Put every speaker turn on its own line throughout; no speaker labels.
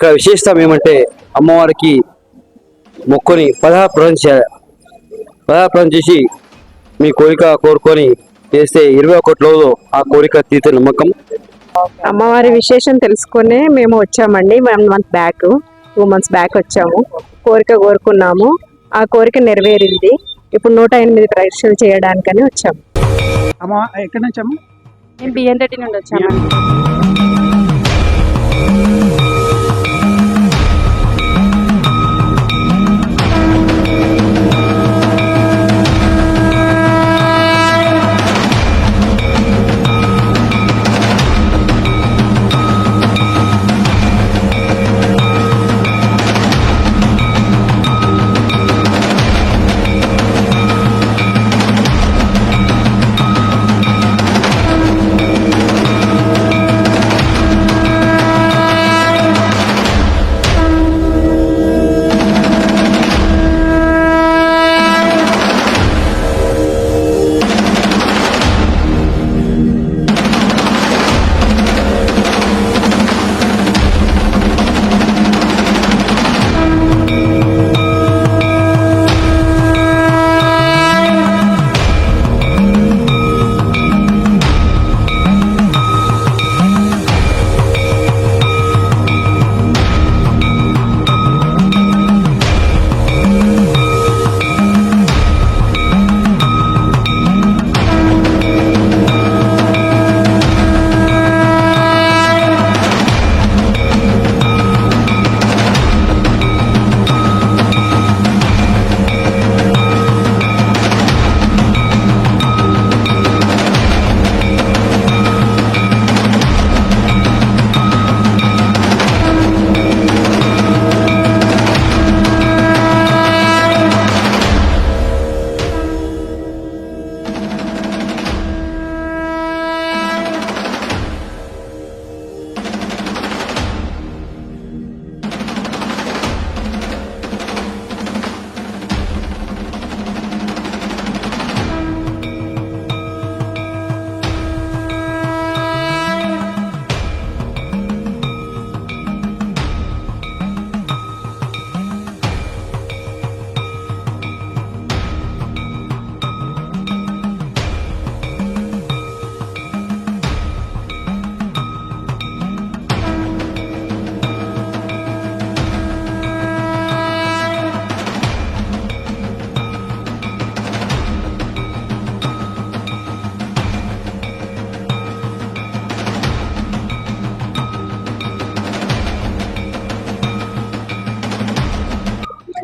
ఇక్కడ విశేషత ఏమంటే అమ్మవారికి మొక్కుని పదహారు ప్రజలు చేయాలి పదహారు ప్రజలు చేసి మీ కోరిక కోరుకొని చేస్తే ఇరవై ఒకటిలో ఆ కోరిక తీర్చే నమ్మకం.
అమ్మవారి విశేషం తెలుసుకునే మేము వచ్చామండి. One month back two months back వచ్చాము. కోరిక కోరుకున్నాము. ఆ కోరిక నెరవేరింది. ఇప్పుడు నూట ఎనిమిది పరీక్షలు చేయడానికని వచ్చాము.
అమ్మ ఎక్కడి నుంచి అమ్మ?
మేము బియ్యం రెడ్డి నుండి వచ్చామండి.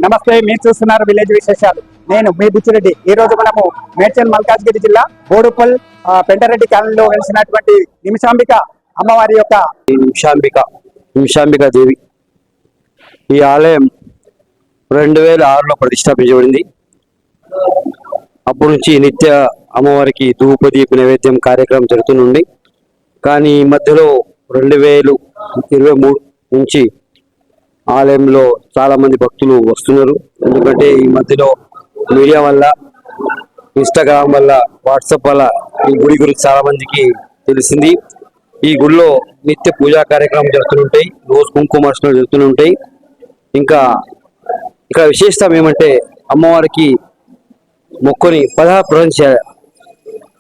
నమస్తే మీరు చూస్తున్నారు విలేజ్ విశేషాలు. నేను మీ బుచ్చిరెడ్డి. ఈ రోజు మనము మేడ్చల్ మల్కాజ్గిరి జిల్లా బోడుపల్ పెంటరెడ్డి పెంటారెడ్డి కాలనీలో వెలిసినటువంటి నిమిషాంబిక అమ్మవారి యొక్క
నిమిషాంబిక నిమిషాంబిక దేవి. ఈ ఆలయం రెండు వేల ఆరులో ప్రతిష్టాపించబడింది. అప్పటి నుంచి నిత్య అమ్మవారికి ధూపదీప నైవేద్యం కార్యక్రమం జరుగుతుంది కానీ ఈ మధ్యలో రెండు వేలు ఇరవై మూడు నుంచి ఆలయంలో చాలా మంది భక్తులు వస్తున్నారు. ఎందుకంటే ఈ మధ్యలో మీడియా వల్ల ఇన్స్టాగ్రామ్ వల్ల వాట్సాప్ వల్ల ఈ గుడి గురించి చాలా మందికి తెలిసింది. ఈ గుడిలో నిత్య పూజా కార్యక్రమం జరుగుతుంటాయి రోజు కుంకుమార్చనలు జరుగుతుంటాయి ఇంకా ఇక్కడ విశేషత ఏమంటే అమ్మవారికి మొక్కుని పదహారు ప్రజలు చేయాలి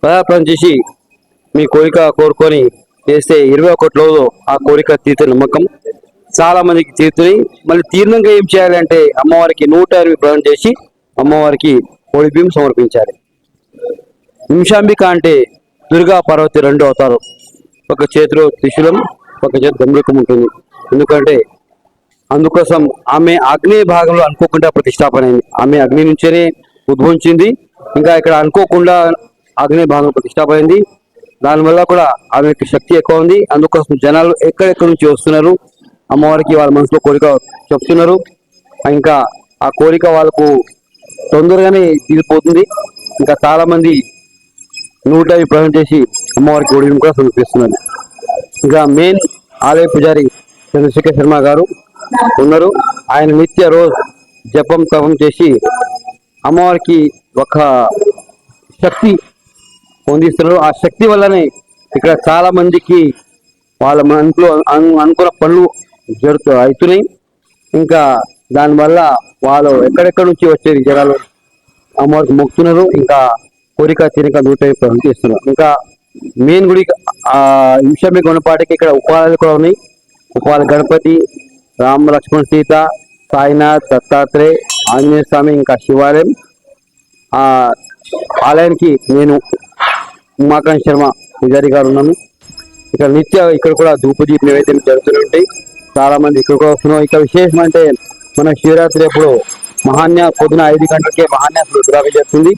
పదహారు చేసి మీ కోరిక కోరుకొని చేస్తే ఇరవై ఒకటిలో ఆ కోరిక తీర్చే నమ్మకం. చాలా మందికి తీరుతున్నాయి మళ్ళీ తీర్ణంగా ఏం చేయాలంటే అమ్మవారికి నూట ఇరవై ప్రజలు చేసి అమ్మవారికి కోడి సమర్పించాలి. నిమిషాంబిక అంటే దుర్గా పార్వతి రెండు అవతారం. ఒక చేతిలో త్రిశూలం ఒక చేతి గంభీరకం ఉంటుంది. ఎందుకంటే అందుకోసం ఆమె అగ్ని భాగంలో అనుకోకుండా ప్రతిష్టాపన అయింది. ఆమె అగ్ని నుంచేనే ఉద్భవించింది. ఇంకా ఇక్కడ అనుకోకుండా అగ్ని భాగంలో ప్రతిష్టాపన అయింది. దానివల్ల కూడా ఆమెకి శక్తి ఎక్కువ ఉంది. అందుకోసం జనాలు ఎక్కడెక్కడి నుంచి వస్తున్నారు? అమ్మవారికి వాళ్ళ మనసులో కోరిక చెప్తున్నారు. ఇంకా ఆ కోరిక వాళ్ళకు తొందరగానే తీరిపోతుంది. ఇంకా చాలా మంది నూట యాభై ప్రయాణం చేసి అమ్మవారికి ఒడిని కూడా సమర్పిస్తున్నారు ఇంకా మెయిన్ ఆలయ పూజారి చంద్రశేఖర్ శర్మ గారు ఉన్నారు. ఆయన నిత్య రోజు జపం తపం చేసి అమ్మవారికి ఒక శక్తి పొందిస్తున్నారు. ఆ శక్తి వల్లనే ఇక్కడ చాలా మందికి వాళ్ళ మనసులో అను అనుకున్న పనులు జరుగుతూ అవుతున్నాయి. ఇంకా దానివల్ల వాళ్ళు ఎక్కడెక్కడ నుంచి వచ్చే జనాలు అమ్మవారికి మొక్కుతున్నారు. ఇంకా కోరిక తీరిక నూట ఇస్తున్నారు. ఇంకా మెయిన్ గుడి ఆ విషయం కొనపాటికి ఇక్కడ ఉపాయాలు కూడా ఉన్నాయి. ఉపాల గణపతి రామ లక్ష్మణ్ సీత సాయినాథ్ దత్తాత్రేయ ఆంజనేయ స్వామి ఇంకా శివాలయం. ఆ ఆలయానికి నేను ఉమాకాంత్ శర్మ పూజారి గారు ఉన్నాను. ఇక్కడ నిత్య ఇక్కడ కూడా ధూపదీపం ఏవైతే జరుగుతూనే ఉంటాయి. చాలా మంది ఇక్కడికి వస్తున్నాం. ఇక విశేషం అంటే మన శివరాత్రి అప్పుడు మహాన్య పొద్దున ఐదు గంటలకే మహాన్య రుద్రాభి చేస్తుంది.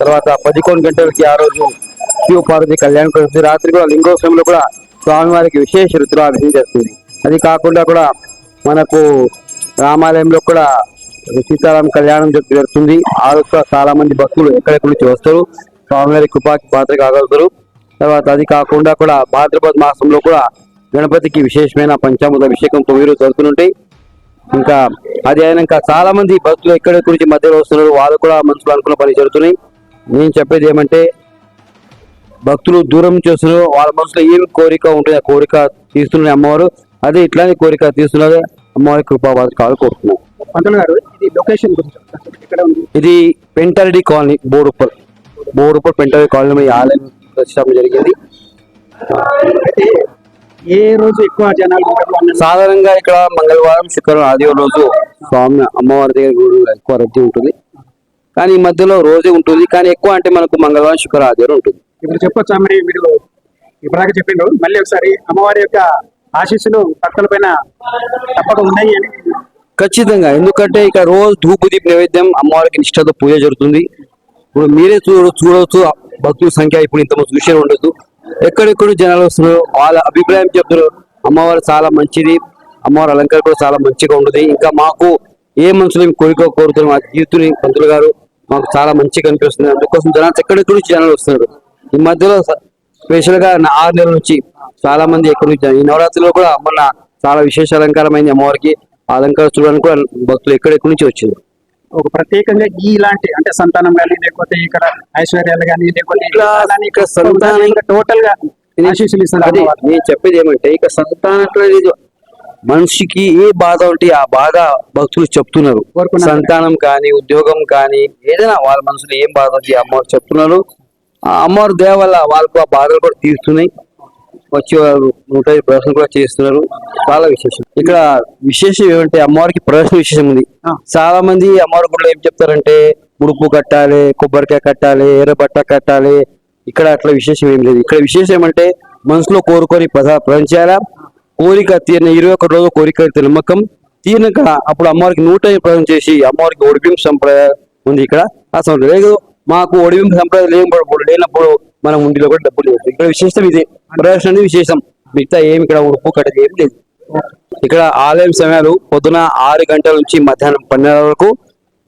తర్వాత పదకొండు గంటలకి ఆ రోజు శివ పార్వతి కళ్యాణం జరుగుతుంది రాత్రి కూడా లింగోత్సవంలో కూడా స్వామివారికి విశేష రుద్రాభిషేకం చేస్తుంది. అది కాకుండా కూడా మనకు రామాలయంలో కూడా సీతారాం కళ్యాణం జరుగుతుంది ఆ రోజు చాలా మంది భక్తులు ఎక్కడెక్కడి నుంచి వస్తారు? స్వామివారి కృపాకి పాత్ర కాగలుగుతారు. తర్వాత అది కాకుండా కూడా భాద్రపద మాసంలో కూడా గణపతికి విశేషమైన పంచామృత అభిషేకం తొమ్మిది జరుగుతుంటాయి ఇంకా అది అయినాక చాలా మంది భక్తులు ఎక్కడెక్కడి నుంచి మధ్యలో వస్తున్నారు. వాళ్ళు కూడా మనసులో అనుకున్న పని జరుగుతున్నాయి. నేను చెప్పేది ఏమంటే భక్తులు దూరం నుంచి వస్తున్నారు. వాళ్ళ మనసులో ఏం కోరిక ఉంటుంది ఆ కోరిక తీస్తున్న అమ్మవారు. అదే ఇట్లానే కోరిక తీస్తున్నదే అమ్మవారి కృపా కోరుతున్నాం.
పంతులు గారు ఇది లొకేషన్ గురించి
పెంటారెడ్డి కాలనీ బోడుప్పల్ బోడుప్పల్ పెంటారెడ్డి కాలనీ ఆలయం ప్రతిష్టాపన జరిగింది.
ఏ రోజు ఎక్కువ జనాలు
సాధారణంగా ఇక్కడ మంగళవారం శుక్రవారం ఆదివారం రోజు స్వామి అమ్మవారి దగ్గర గుడి ఎక్కువ రద్దీ ఉంటుంది. కానీ ఈ మధ్యలో రోజే ఉంటుంది. కానీ ఎక్కువ అంటే మనకు మంగళవారం శుక్రవారం ఆదివారం ఉంటుంది.
ఇప్పుడు చెప్పొచ్చా మరి మీరు? ఇప్పటిదాకా చెప్పిండు. మళ్ళీ ఒకసారి అమ్మవారి యొక్క ఆశీస్సులు భక్తుల పైన తప్పక ఉన్నాయి అని.
ఖచ్చితంగా. ఎందుకంటే ఇక రోజు ధూపదీప్ నైవేద్యం అమ్మవారికి నిష్ఠతో పూజ జరుగుతుంది. ఇప్పుడు మీరే చూడ చూడవచ్చు. భక్తుల సంఖ్య ఇప్పుడు ఇంత చూసే ఉండదు ఎక్కడెక్కడ జనాలు వస్తున్నారు. వాళ్ళ అభిప్రాయం చెప్తారు అమ్మవారు చాలా మంచిది. అమ్మవారి అలంకారం కూడా చాలా మంచిగా ఉంటుంది. ఇంకా మాకు ఏ మనుషులు మేము కోరిక కోరుతున్నాం ఆ జీవితుని పంతులు గారు మాకు చాలా మంచిగా అనిపిస్తుంది అందుకోసం జనాలు ఎక్కడెక్కడ నుంచి జనాలు వస్తున్నారు. ఈ మధ్యలో స్పెషల్గా నా ఆరు నెలల నుంచి చాలా మంది ఎక్కడి నుంచి ఈ నవరాత్రిలో కూడా మొన్న చాలా విశేష అలంకారమైంది అమ్మవారికి. ఆ అలంకారం చూడడానికి కూడా భక్తులు ఎక్కడెక్కడి నుంచి వచ్చింది
ఒక ప్రత్యేకంగా ఈ ఇలాంటి అంటే సంతానం కానీ లేకపోతే ఇక్కడ ఐశ్వర్యాలు కానీ లేకపోతే
ఇక్కడ సంతానం-
టోటల్గా
అది. నేను చెప్పేది ఏమంటే ఇక సంతానం మనిషికి ఏ బాధ ఉంటే ఆ బాధ భక్తులు చెప్తున్నారు. సంతానం కానీ ఉద్యోగం కానీ ఏదైనా వాళ్ళ మనసులో ఏం బాధ ఉంది అమ్మవారు చెప్తున్నారు ఆ అమ్మవారి దయ వల్ల వాళ్ళకు ఆ బాధలు కూడా తీరుతున్నాయి వచ్చి ఐదు ప్రదర్శన కూడా చేస్తున్నారు. చాలా విశేషం. ఇక్కడ విశేషం ఏమంటే అమ్మవారికి ప్రదర్శన విశేషం ఉంది. చాలా మంది అమ్మవారి గుడిలో ఏం చెప్తారంటే ఉడుపు కట్టాలి కొబ్బరికాయ కట్టాలి ఎర్రబట్ట కట్టాలి. ఇక్కడ అట్లా విశేషం ఏం లేదు. ఇక్కడ విశేషం ఏమంటే మనసులో కోరుకొని ప్రధా ప్రదానం చేయాలా? కోరిక తీరిన ఇరవై ఒకటి రోజు కోరిక నమ్మకం తీరినాక అప్పుడు అమ్మవారికి నూట ఐదు ప్రదానం చేసి అమ్మవారికి ఒడిపింపు సంప్రదాయం ఉంది ఇక్కడ. ఆ సంప్రదాయం లేదు. మాకు ఒడిపింపు సంప్రదాయం లేనప్పుడు లేనప్పుడు మనం ఉండిలో కూడా డబ్బులు లేదు ఇక్కడ విశేషం ఇది. ప్రదర్శన అనేది విశేషం. మిగతా ఏమి ఇక్కడ ఉడుపు కట్టదు ఏమి లేదు. ఇక్కడ ఆలయం సమయాలు పొద్దున ఆరు గంటల నుంచి మధ్యాహ్నం పన్నెండు వరకు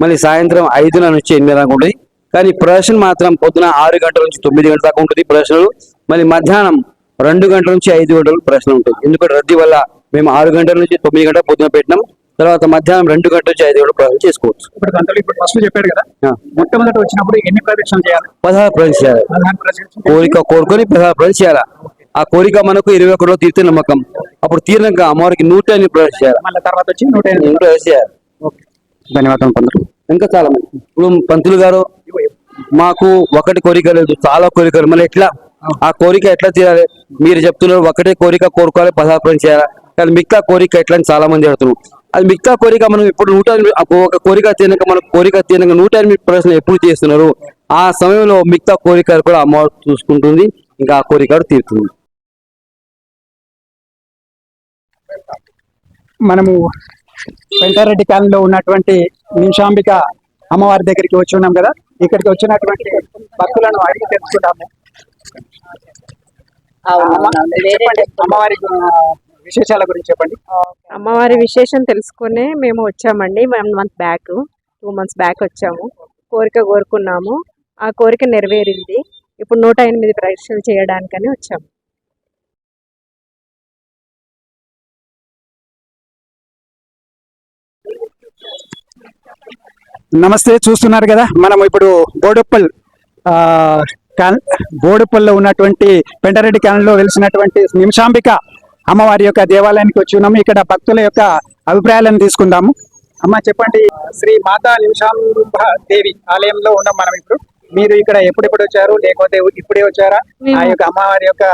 మళ్ళీ సాయంత్రం ఐదున నుంచి ఎనిమిది దాకా ఉంటుంది. కానీ ప్రదర్శన మాత్రం పొద్దున ఆరు గంటల నుంచి తొమ్మిది గంటల దాకా ఉంటుంది ప్రదర్శనలు. మళ్ళీ మధ్యాహ్నం రెండు గంటల నుంచి ఐదు గంటలు ప్రదర్శన ఉంటుంది. ఎందుకంటే రద్దీ వల్ల మేము ఆరు గంటల నుంచి తొమ్మిది గంటల పొద్దున పెట్టినాం. తర్వాత మధ్యాహ్నం రెండు గంటల నుంచి ఐదు గంటలు ప్రదర్శన చేసుకోవచ్చు.
ఇప్పుడు పంతులు ఇప్పుడు ఫస్ట్ చెప్పాడు కదా. మొట్టమొదటి వచ్చినప్పుడు ఎన్ని ప్రదక్షిణలు చేయాలి?
పదహారు చేయాలి.
పదహారు
కోరిక కోరుకొని పదహారు ప్రదర్శన చేయాలి? ఆ కోరిక మనకు ఇరవై ఒకటో తీర్తే నమ్మకం. అప్పుడు తీరినాక అమ్మవారికి నూట ఎనిమిది ప్రదర్శన చేయాలి.
మళ్ళీ తర్వాత వచ్చి నూట ఎనిమిది
చేయాలి.
ధన్యవాదాలు పంతులు.
ఇంకా చాలా మంది. ఇప్పుడు పంతులు గారు మాకు ఒకటి కోరిక లేదు చాలా కోరికలు మళ్ళీ ఎట్లా? ఆ కోరిక ఎట్లా తీరాలి? మీరు చెప్తున్నారు ఒకటే కోరిక కోరుకోవాలి పదార్థం చేయాలి? కానీ మిగతా కోరిక ఎట్లా అని చాలా మంది అడుగుతున్నారు. అది మిగతా కోరిక మనం ఇప్పుడు నూట ఒక కోరిక తీరినాక మనకు కోరిక తీరినాక నూట ఎనిమిది ప్రశ్న ఎప్పుడు చేస్తున్నారు? ఆ సమయంలో మిగతా కోరికలు కూడా అమ్మ చూసుకుంటుంది ఇంకా ఆ కోరిక కూడా తీరుతుంది.
మనము పెంటారెడ్డి కాలనీలో ఉన్నటువంటి నిమిషాంబిక అమ్మవారి దగ్గరికి వచ్చి ఉన్నాం కదా? ఇక్కడికి వచ్చినటువంటి భక్తులను అడిగి తెలుసుకుంటాము. అమ్మవారి విశేషాల గురించి చెప్పండి.
అమ్మవారి విశేషం తెలుసుకునే మేము వచ్చామండి. One month back two months back వచ్చాము. కోరిక కోరుకున్నాము. ఆ కోరిక నెరవేరింది. ఇప్పుడు నూట ఎనిమిది పరీక్షలు చేయడానికని వచ్చాము.
నమస్తే చూస్తున్నారు కదా? మనం ఇప్పుడు బోడుప్పల్ బోడుప్పల్లో ఉన్నటువంటి పెంటారెడ్డి కాలనీలో వెలిసినటువంటి నిమిషాంబిక అమ్మవారి యొక్క దేవాలయానికి వచ్చి ఉన్నాము. ఇక్కడ భక్తుల యొక్క అభిప్రాయాలను తీసుకుందాము. అమ్మ చెప్పండి. శ్రీ మాతా నిమిషాంబ దేవి ఆలయంలో ఉన్నాం మనం ఇప్పుడు. మీరు ఇక్కడ ఎప్పుడెప్పుడు వచ్చారు? లేకపోతే ఇప్పుడే వచ్చారా? ఆ యొక్క అమ్మవారి యొక్క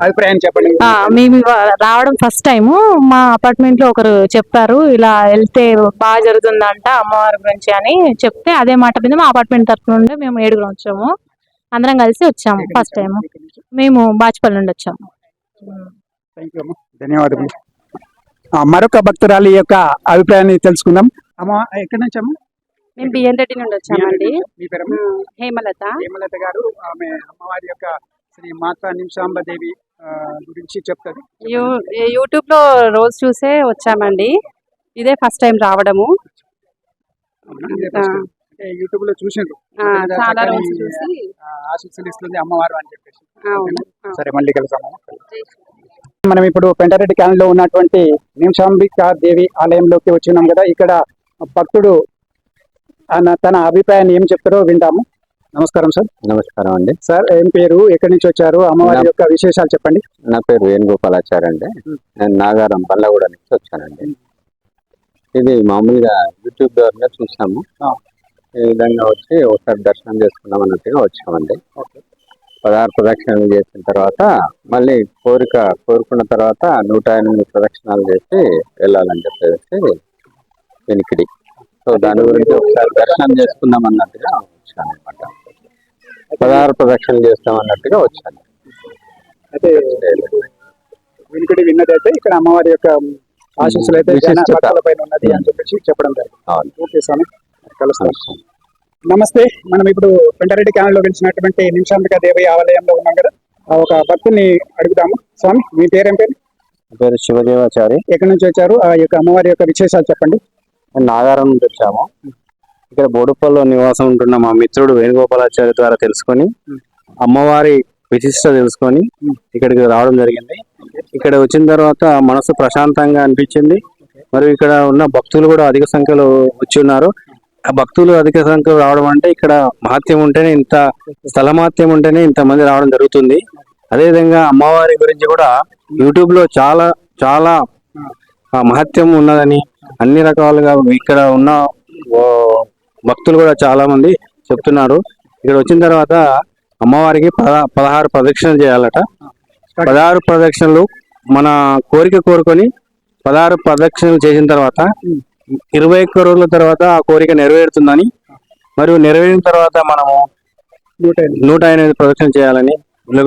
అభిప్రాయం చెప్పండి.
మేము రావడం ఫస్ట్ టైం మా అపార్ట్మెంట్లో ఒకరు చెప్పారు ఇలా వెళ్తే బాగా జరుగుతుందంట అమ్మవారి గురించి అని చెప్తే అదే మాట మీద మా అపార్ట్మెంట్ తరఫు నుండి మేము ఏడుగురు వచ్చాము. అందరం కలిసి వచ్చాము ఫస్ట్ టైం మేము బాచుపల్లి నుండి వచ్చాము.
థ్యాంక్ యూ అమ్మ. ధన్యవాదములు. మరొక భక్తురాలి యొక్క అభిప్రాయాన్ని తెలుసుకుందాం. అమ్మ ఎక్కడి నుంచి అమ్మ?
మేము బిఎన్ రెడ్డి నుండి వచ్చామండి.
మీ పేరమ్మ
హేమలత.
హేమలత గారు ఆమె అమ్మవారి యొక్క శ్రీ మాతా నిమిషాంబ దేవి ఆ, గురించి చెప్తారు.
యూట్యూబ్లో రోజు చూసే వచ్చామండి. ఇదే ఫస్ట్ టైం రావడము.
యూట్యూబ్లో చూసిండ్రు
చాలా
చక్కని,
రోజు చూసి.
ఆ, ఆశీస్సులు ఇస్తుంది అమ్మవారు అని చెప్పేసి. సరే మళ్ళీ కలుసాము మనం ఇప్పుడు పెంటారెడ్డి కాలనీలో ఉన్నటువంటి నిమిషాంబికా దేవి ఆలయంలోకి వచ్చినాం కదా. ఇక్కడ భక్తుడు తన అభిప్రాయాన్ని ఏం చెప్తారో వింటాము. నమస్కారం సార్.
నమస్కారం అండి.
సార్ ఏం పేరు ఎక్కడి నుంచి వచ్చారు అమ్మవారి యొక్క విశేషాలు చెప్పండి.
నా పేరు వేణుగోపాలాచారి అండి. నేను నాగారం బల్లగూడ నుంచి వచ్చానండి. ఇది మామూలుగా యూట్యూబ్ ద్వారా చూసాము. ఈ విధంగా వచ్చి ఒకసారి దర్శనం చేసుకుందాం అన్నట్టుగా వచ్చామండి. పదహారు ప్రదక్షిణలు చేసిన తర్వాత మళ్ళీ కోరిక కోరుకున్న తర్వాత నూట ఎనిమిది ప్రదక్షిణాలు చేసి వెళ్ళాలని చెప్పేసి వెనికిడి. సో దాని గురించి ఒకసారి దర్శనం చేసుకుందాం అన్నట్టుగా వచ్చాను అనమాట పదహారు ప్రదక్షిణలు చేస్తాం అన్నట్టుగా వచ్చాను.
అయితే వినికిడి విన్నదైతే ఇక్కడ అమ్మవారి యొక్క ఆశీస్సులు అయితే పైన ఉన్నది అని చెప్పేసి చెప్పడం జరిగింది. ఓకే స్వామి. కలుస్తాం. నమస్తే. మనం ఇప్పుడు పెంటారెడ్డి క్యానల్లో గెలిచినటువంటి నిమిషాంబిక దేవి ఆలయంలో ఉన్నాం కదా. ఒక భక్తుని అడుగుదాము. స్వామి మీ పేరేం పేరు
పేరు శివదేవాచారి.
ఎక్కడి నుంచి వచ్చారు? ఆ యొక్క అమ్మవారి యొక్క విశేషాలు చెప్పండి.
నాగారం నుంచి వచ్చాము. ఇక్కడ బోడుపల్లిలో నివాసం ఉంటున్న మా మిత్రుడు వేణుగోపాలాచారి ద్వారా తెలుసుకొని అమ్మవారి విశిష్ట తెలుసుకొని ఇక్కడికి రావడం జరిగింది. ఇక్కడ వచ్చిన తర్వాత మనసు ప్రశాంతంగా అనిపించింది. మరియు ఇక్కడ ఉన్న భక్తులు కూడా అధిక సంఖ్యలో వచ్చి ఉన్నారు. భక్తులు అధిక సంఖ్యలో రావడం అంటే ఇక్కడ మహత్యం ఉంటేనే ఇంత స్థల మహత్యం ఉంటేనే ఇంత మంది రావడం జరుగుతుంది. అదేవిధంగా అమ్మవారి గురించి కూడా యూట్యూబ్లో చాలా చాలా మహత్యం ఉన్నదని అన్ని రకాలుగా ఇక్కడ ఉన్న భక్తులు కూడా చాలా మంది చెప్తున్నారు. ఇక్కడ వచ్చిన తర్వాత అమ్మవారికి పద పదహారు ప్రదక్షిణలు చేయాలట. పదహారు ప్రదక్షిణలు మన కోరిక కోరుకొని పదహారు ప్రదక్షిణలు చేసిన తర్వాత ఇరవై ఒక్క రోజుల తర్వాత ఆ కోరిక నెరవేరుతుందని మరియు నెరవేరిన తర్వాత మనము
నూట ఎనిమిది.
ప్రదక్షిణ చేయాలని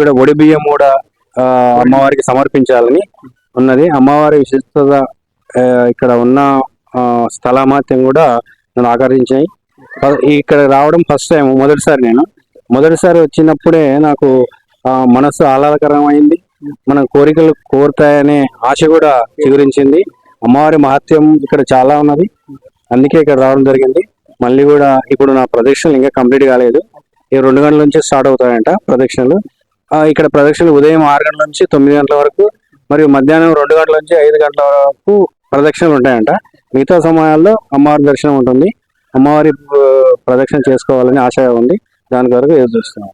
కూడా ఒడి బియ్యం కూడా అమ్మవారికి సమర్పించాలని ఉన్నది. అమ్మవారి విశిష్టత ఇక్కడ ఉన్న స్థలమాత్యం కూడా నన్ను ఆకర్షించాయి. ఇక్కడ రావడం ఫస్ట్ టైం మొదటిసారి నేను. మొదటిసారి వచ్చినప్పుడే నాకు మనసు ఆహ్లాదకరమైంది. మన కోరికలు కోరుతాయనే ఆశ కూడా చిగురించింది. అమ్మవారి మహత్యం ఇక్కడ చాలా ఉన్నది. అందుకే ఇక్కడ రావడం జరిగింది. మళ్ళీ కూడా ఇప్పుడు నా ప్రదక్షిణలు ఇంకా కంప్లీట్ కాలేదు. ఈ రెండు గంటల నుంచి స్టార్ట్ అవుతాయంట ప్రదక్షిణలు. ఇక్కడ ప్రదక్షిణలు ఉదయం ఆరు గంటల నుంచి తొమ్మిది గంటల వరకు మరియు మధ్యాహ్నం రెండు గంటల నుంచి ఐదు గంటల వరకు ప్రదక్షిణలు ఉంటాయంట. మిగతా సమయాల్లో అమ్మవారి దర్శనం ఉంటుంది. అమ్మవారి ప్రదక్షిణ చేసుకోవాలని ఆశ ఉంది. దాని కొరకు ఎదురు చూస్తున్నాం.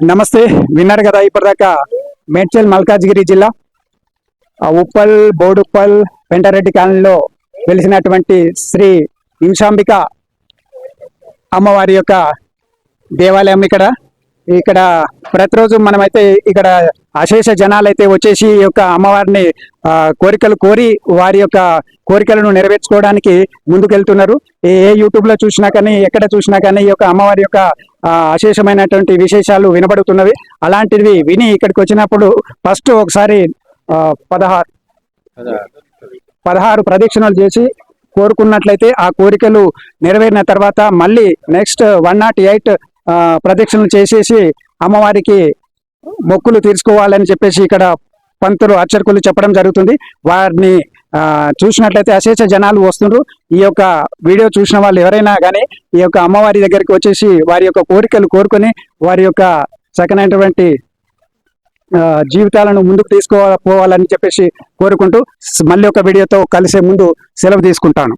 నమస్తే విన్నారు కదా ఇప్పటిదాకా మేడ్చల్ మల్కాజ్గిరి జిల్లా. ఉప్పల్ బోడుప్పల్ పెంటారెడ్డి కాలనీలో వెలిసినటువంటి శ్రీ ఇంశాంబిక అమ్మవారి యొక్క దేవాలయం ఇక్కడ. ఇక్కడ ప్రతిరోజు మనమైతే ఇక్కడ అశేష జనాలు అయితే వచ్చేసి ఈ యొక్క అమ్మవారిని కోరికలు కోరి వారి యొక్క కోరికలను నెరవేర్చుకోవడానికి ముందుకెళ్తున్నారు. ఏ ఏ చూసినా కానీ ఎక్కడ చూసినా కానీ ఈ యొక్క అమ్మవారి యొక్క అశేషమైనటువంటి విశేషాలు వినబడుతున్నవి. అలాంటివి విని ఇక్కడికి వచ్చినప్పుడు ఫస్ట్ ఒకసారి పదహారు పదహారు ప్రదక్షిణలు చేసి కోరుకున్నట్లయితే ఆ కోరికలు నెరవేరిన తర్వాత మళ్ళీ నెక్స్ట్ వన్ నాట్ ఎయిట్ ప్రదక్షిణలు చేసేసి అమ్మవారికి మొక్కులు తీర్చుకోవాలని చెప్పేసి ఇక్కడ పంతులు అర్చకులు చెప్పడం జరుగుతుంది. వారిని చూసినట్లయితే అశేష జనాలు వస్తుండ్రు. ఈ యొక్క వీడియో చూసిన వాళ్ళు ఎవరైనా కానీ ఈ యొక్క అమ్మవారి దగ్గరికి వచ్చేసి వారి యొక్క కోరికలు కోరుకొని వారి యొక్క చక్కనైనటువంటి జీవితాలను ముందుకు తీసుకోవాలని చెప్పేసి కోరుకుంటూ మళ్ళీ ఒక వీడియోతో కలిసే ముందు సెలవు తీసుకుంటాను.